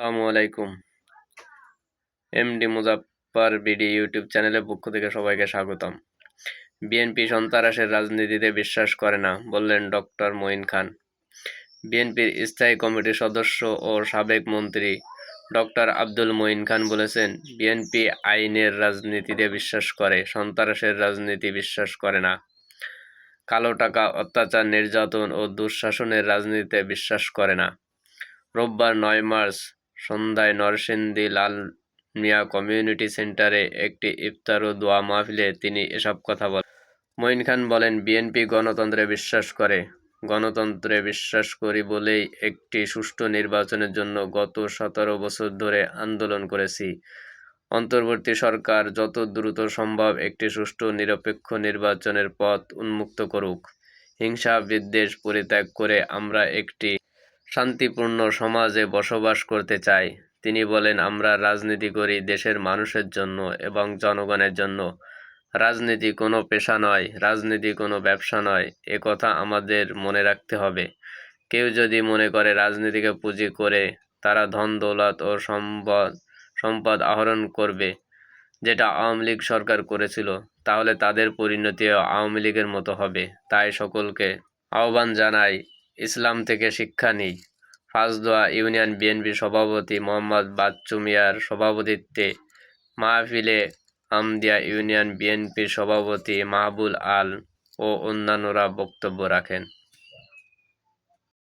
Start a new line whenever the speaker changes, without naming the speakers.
আসসালামু আলাইকুম। MD Muzaffar BD YouTube চ্যানেলের পক্ষ থেকে সবাইকে স্বাগতম। বিএনপি সন্ত্রাসের রাজনীতিতে বিশ্বাস করে না, বললেন ডক্টর মঈন খান। বিএনপির স্থায়ী কমিটির সদস্য ও সাবেক মন্ত্রী ডক্টর আব্দুল মঈন খান বলেছেন বিএনপি আইনের রাজনীতিতে বিশ্বাস করে সন্ত্রাসের রাজনীতি বিশ্বাস করে না। কালো টাকা, অত্যাচার, নির্যাতন ও দুঃশাসনের রাজনীতিতে বিশ্বাস করে না। রোববার নয় মার্চ সন্ধ্যায় নরসিংদী লাল মিয়া কমিউনিটি সেন্টারে একটি ইফতার ও দোয়া মাহফিলে তিনি এসব কথা বলেন। মঈন খান বলেন, বিএনপি গণতন্ত্রে বিশ্বাস করে, গণতন্ত্রে বিশ্বাস করি বলেই একটি সুষ্ঠু নির্বাচনের জন্য গত সতেরো বছর ধরে আন্দোলন করেছি। অন্তর্বর্তী সরকার যত দ্রুত সম্ভব একটি সুষ্ঠু নিরপেক্ষ নির্বাচনের পথ উন্মুক্ত করুক। হিংসা বিদ্বেষ পরিত্যাগ করে আমরা একটি শান্তিপূর্ণ সমাজে বসবাস করতে চাই। তিনি বলেন, আমরা রাজনীতি করি দেশের মানুষের জন্য এবং জনগণের জন্য। রাজনীতি কোনো পেশা নয়, রাজনীতি কোনো ব্যবসা নয়। এ কথা আমাদের মনে রাখতে হবে। কেউ যদি মনে করে রাজনীতিকে পুঁজি করে তারা ধন, দৌলত ও সম্পদ সম্পদ আহরণ করবে, যেটা আওয়ামী লীগ সরকার করেছিল, তাহলে তাদের পরিণতিও আওয়ামী লীগের মতো হবে। তাই সকলকে আহ্বান জানাই ইসলাম থেকে শিক্ষা নেই। ফাজদোয়া ইউনিয়ন বিএনপি সভাপতি মোহাম্মদ বাচ্চু মিয়ার সভাপতিত্বে মাহফিলে আমদিয়া ইউনিয়ন বিএনপির সভাপতি মাহবুল আল ও অন্যান্যরা বক্তব্য রাখেন।